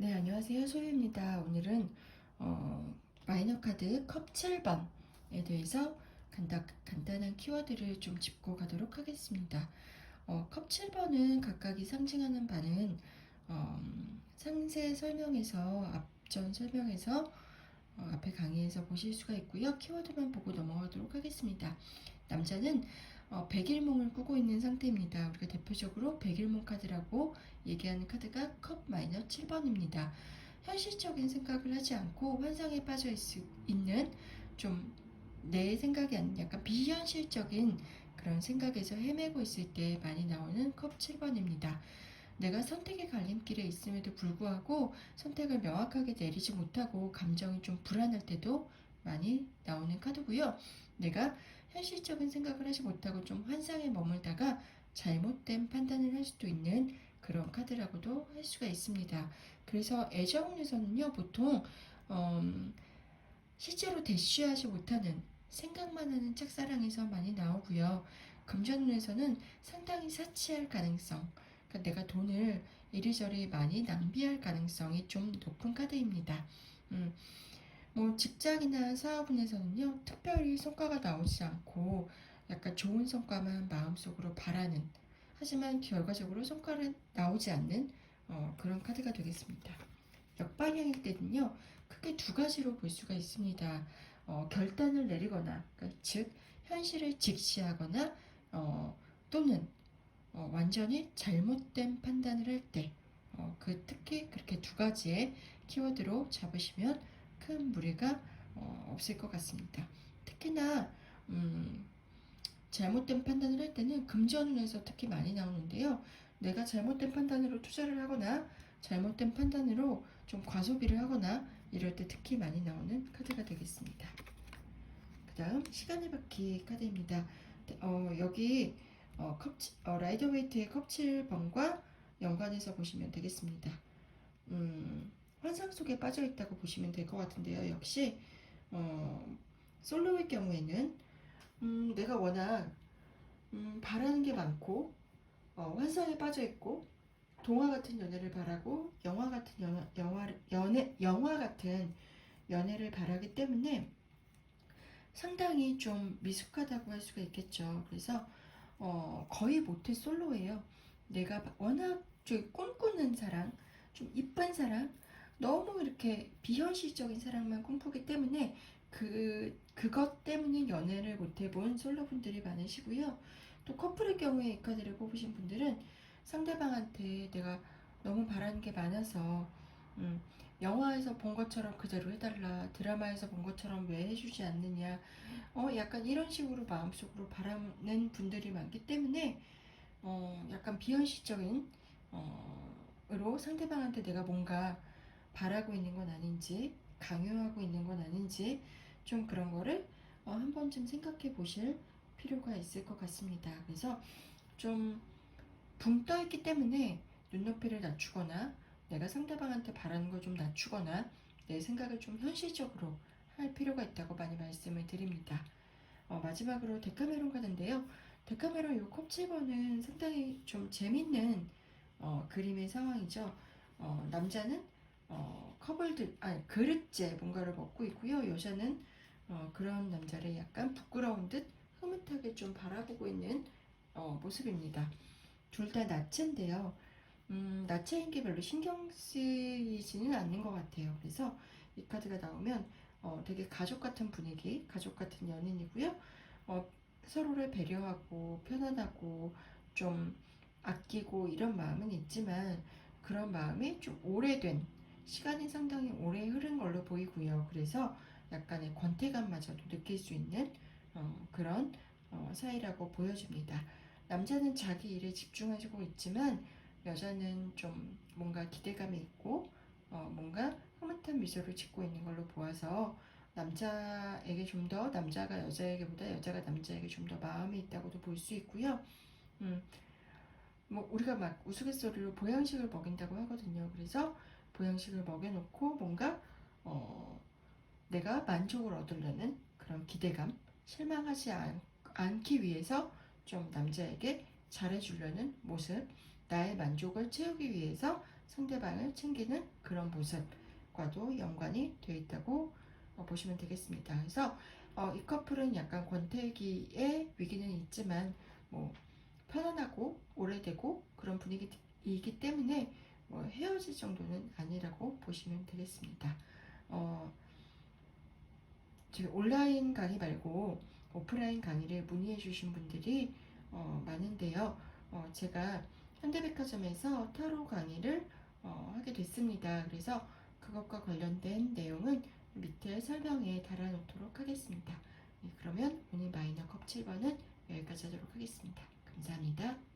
네, 안녕하세요. 소유입니다. 오늘은 어, 마이너 카드 컵 7번에 대해서 간단, 간단한 키워드를 좀 짚고 가도록 하겠습니다. 어, 컵 7번은 각각이 상징하는 바는 어, 상세 설명에서 앞전 설명에서 어, 앞에 강의에서 보실 수가 있고요. 키워드만 보고 넘어가도록 하겠습니다. 남자는 어, 백일몽을 꾸고 있는 상태입니다. 우리가 대표적으로 백일몽 카드라고 얘기하는 카드가 컵 마이너 7번입니다. 현실적인 생각을 하지 않고 환상에 빠져 있, 있는 좀 내 생각이 아닌 약간 비현실적인 그런 생각에서 헤매고 있을 때 많이 나오는 컵 7번입니다. 내가 선택의 갈림길에 있음에도 불구하고 선택을 명확하게 내리지 못하고 감정이 좀 불안할 때도 많이 나오는 카드고요. 내가 현실적인 생각을 하지 못하고 좀 환상에 머물다가 잘못된 판단을 할 수도 있는 그런 카드라고도 할 수가 있습니다. 그래서 애정운에서는요, 보통, 음, 실제로 대쉬하지 못하는 생각만 하는 짝사랑에서 많이 나오고요. 금전운에서는 상당히 사치할 가능성, 그러니까 내가 돈을 이리저리 많이 낭비할 가능성이 좀 높은 카드입니다. 음, 뭐 직장이나 사업운에서는요, 특별히 성과가 나오지 않고 약간 좋은 성과만 마음속으로 바라는 하지만 결과적으로 성과는 나오지 않는 어, 그런 카드가 되겠습니다. 역방향일 때는요, 크게 두 가지로 볼 수가 있습니다. 어, 결단을 내리거나, 그러니까 즉 현실을 직시하거나 어, 또는 어, 완전히 잘못된 판단을 할 때, 어, 그 특히 그렇게 두 가지의 키워드로 잡으시면 큰 무리가 어, 없을 것 같습니다. 특히나 음, 잘못된 판단을 할 때는 금전운에서 특히 많이 나오는데요. 내가 잘못된 판단으로 투자를 하거나 잘못된 판단으로 좀 과소비를 하거나 이럴 때 특히 많이 나오는 카드가 되겠습니다. 그 다음 시간의 바퀴 카드입니다. 어, 여기 어, 컵, 어, 라이더 웨이트의 컵 7번과 연관해서 보시면 되겠습니다. 음, 환상 속에 빠져 있다고 보시면 될 것 같은데요. 역시 어, 솔로일 경우에는 음, 내가 워낙 음, 바라는 게 많고 어, 환상에 빠져 있고 동화 같은 연애를 바라고 영화 같은 영화, 영화 연애 영화 같은 연애를 바라기 때문에 상당히 좀 미숙하다고 할 수가 있겠죠. 그래서 어, 거의 모태 솔로예요. 내가 워낙 좀 꿈꾸는 사랑, 좀 이쁜 사랑, 너무 이렇게 비현실적인 사랑만 꿈꾸기 때문에 그 그것 때문에 연애를 못 해본 솔로분들이 많으시고요. 또 커플의 경우에 이 카드를 뽑으신 분들은 상대방한테 내가 너무 바라는 게 많아서 음, 영화에서 본 것처럼 그대로 해달라 드라마에서 본 것처럼 왜 해주지 않느냐 어 약간 이런 식으로 마음속으로 바라는 분들이 많기 때문에 어 약간 비현실적인 어 으로 상대방한테 내가 뭔가 바라고 있는 건 아닌지 강요하고 있는 건 아닌지 좀 그런 거를 어, 한 번쯤 생각해 보실 필요가 있을 것 같습니다. 그래서 좀 붕 떠 있기 때문에 눈높이를 낮추거나 내가 상대방한테 바라는 걸 좀 낮추거나 내 생각을 좀 현실적으로 할 필요가 있다고 많이 말씀을 드립니다. 어, 마지막으로 데카메론 카드인데요. 데카메론 이 컵7번은 상당히 좀 재밌는 어, 그림의 상황이죠. 어, 남자는 어, 컵을 들, 아니 그릇째 뭔가를 먹고 있고요. 여자는 어, 그런 남자를 약간 부끄러운 듯 흐뭇하게 좀 바라보고 있는 어, 모습입니다. 둘 다 나체인데요. 음, 나체인 게 별로 신경 쓰이지는 않는 것 같아요. 그래서 이 카드가 나오면 어, 되게 가족 같은 분위기, 가족 같은 연인이고요. 어, 서로를 배려하고 편안하고 좀 아끼고 이런 마음은 있지만 그런 마음이 좀 오래된 시간이 상당히 오래 흐른 걸로 보이고요. 그래서 약간의 권태감마저도 느낄 수 있는 어, 그런 어, 사이라고 보여집니다. 남자는 자기 일에 집중하고 있지만 여자는 좀 뭔가 기대감이 있고 어, 뭔가 흐뭇한 미소를 짓고 있는 걸로 보아서 남자에게 좀 더 남자가 여자에게보다 여자가 남자에게 좀 더 마음이 있다고도 볼 수 있고요. 음, 뭐 우리가 막 우스갯소리로 보양식을 먹인다고 하거든요. 그래서 보양식을 먹여놓고 뭔가 어, 내가 만족을 얻으려는 그런 기대감, 실망하지 않, 않기 위해서 좀 남자에게 잘해주려는 모습, 나의 만족을 채우기 위해서 상대방을 챙기는 그런 모습과도 연관이 되어 있다고 어, 보시면 되겠습니다. 그래서 어, 이 커플은 약간 권태기의 위기는 있지만 뭐 편안하고 오래되고 그런 분위기이기 때문에 뭐 헤어질 정도는 아니라고 보시면 되겠습니다. 어, 지금 온라인 강의 말고 오프라인 강의를 문의해 주신 분들이 어, 많은데요. 어, 제가 현대백화점에서 타로 강의를 어, 하게 됐습니다. 그래서 그것과 관련된 내용은 밑에 설명에 달아놓도록 하겠습니다. 네, 그러면 오늘 마이너 컵 7번은 여기까지 하도록 하겠습니다. 감사합니다.